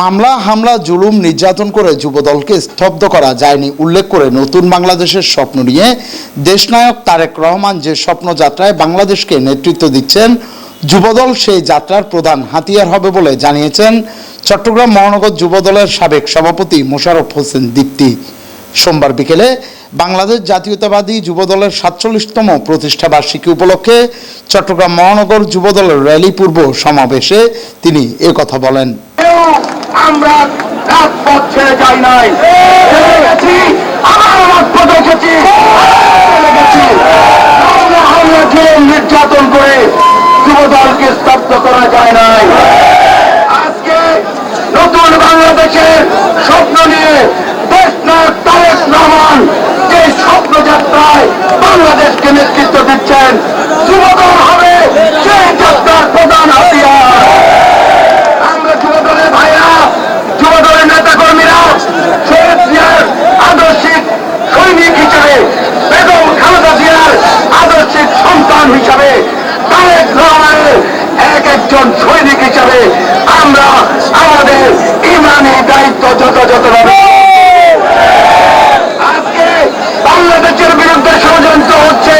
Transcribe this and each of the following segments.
মামলা, হামলা, জুলুম, নির্যাতন করে যুবদলকে স্তব্ধ করা যায়নি। উল্লেখ করে নতুন বাংলাদেশের স্বপ্ন নিয়ে দেশনায়ক তারেক রহমান যে স্বপ্নযাত্রায় বাংলাদেশকে নেতৃত্ব দিচ্ছেন, যুবদল সেই যাত্রার প্রধান হাতিয়ার হবে বলে জানিয়েছেন চট্টগ্রাম মহানগর যুবদলের সাবেক সভাপতি মোশারফ হোসেন দীপ্তি। সোমবার বিকেলে বাংলাদেশ জাতীয়তাবাদী যুবদলের সাতচল্লিশতম প্রতিষ্ঠা বার্ষিকী উপলক্ষে চট্টগ্রাম মহানগর যুবদলের র্যালি পূর্ব সমাবেশে তিনি কথা বলেন। আমরা রাজপথ ছেড়ে যাই নাই। গেছি নির্যাতন করে যুবদলকে স্তব্ধ করা যায় নাই। আজকে নতুন বাংলাদেশের স্বপ্ন নিয়ে দেশ তারেক রহমান যে স্বপ্ন যাত্রায় বাংলাদেশকে নেতৃত্ব দিচ্ছেন, যুবদল হবে সেই আমাদের ইমানি দায়িত্ব যথাযথভাবে। আজকে বাংলাদেশের বিরুদ্ধে ষড়যন্ত্র হচ্ছে,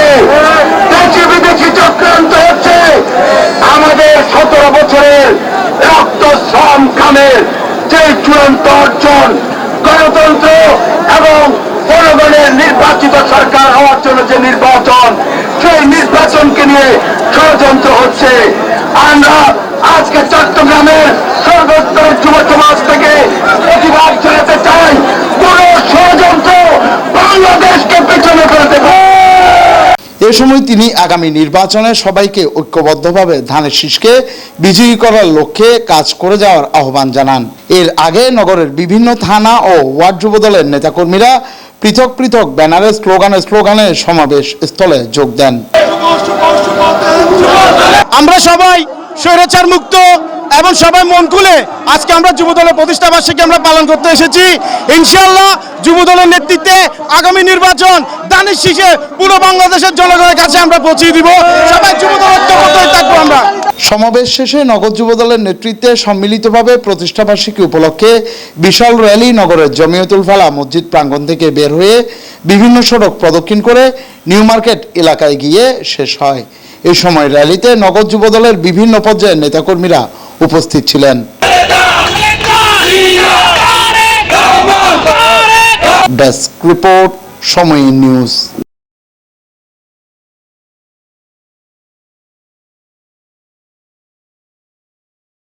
দেশি বিদেশি চক্রান্ত হচ্ছে। আমাদের সতেরো বছরের রক্ত শ্রম খামের যে চূড়ান্ত অর্জন, গণতন্ত্র এবং জনগণের নির্বাচিত সরকার হওয়ার জন্য যে নির্বাচন, সেই নির্বাচনকে নিয়ে ষড়যন্ত্র হচ্ছে। আমরা আজকে চট্টগ্রামের সময় তিনি আগামী নির্বাচনে সবাইকে ঐক্যবদ্ধভাবে ধানের শীষকে বিজয়ী করার লক্ষ্যে কাজ করে যাওয়ার আহ্বান জানান। এর আগে নগরের বিভিন্ন থানা ও ওয়ার্ড যুবদলের নেতাকর্মীরা পৃথক পৃথক ব্যানারে স্লোগানে স্লোগানে সমাবেশ স্থলে যোগ দেন। আমরা সবাই স্বৈরাচার মুক্ত এবং সবাই মন খুলে আজকে আমরা যুবদলের প্রতিষ্ঠা বার্ষিকী আমরা পালন করতে এসেছি। ইনশাআল্লাহ যুবদলের নেতৃত্বে আগামী নির্বাচন দানের শীষে পুরো বাংলাদেশের জনগণের কাছে আমরা পৌঁছিয়ে দিব। সবাই যুবদল থাকব আমরা। সমাবেশ শেষে নগর যুবদলের নেতৃত্বে সম্মিলিতভাবে প্রতিষ্ঠাবার্ষিকী উপলক্ষে বিশাল র্যালি নগরের জমিয়তুল ফালা মসজিদ প্রাঙ্গণ থেকে বের হয়ে বিভিন্ন সড়ক প্রদক্ষিণ করে নিউ মার্কেট এলাকায় গিয়ে শেষ হয়। এই সময় র্যালিতে নগর যুবদলের বিভিন্ন পর্যায়ের নেতাকর্মীরা উপস্থিত ছিলেন। Desk report Somoy News.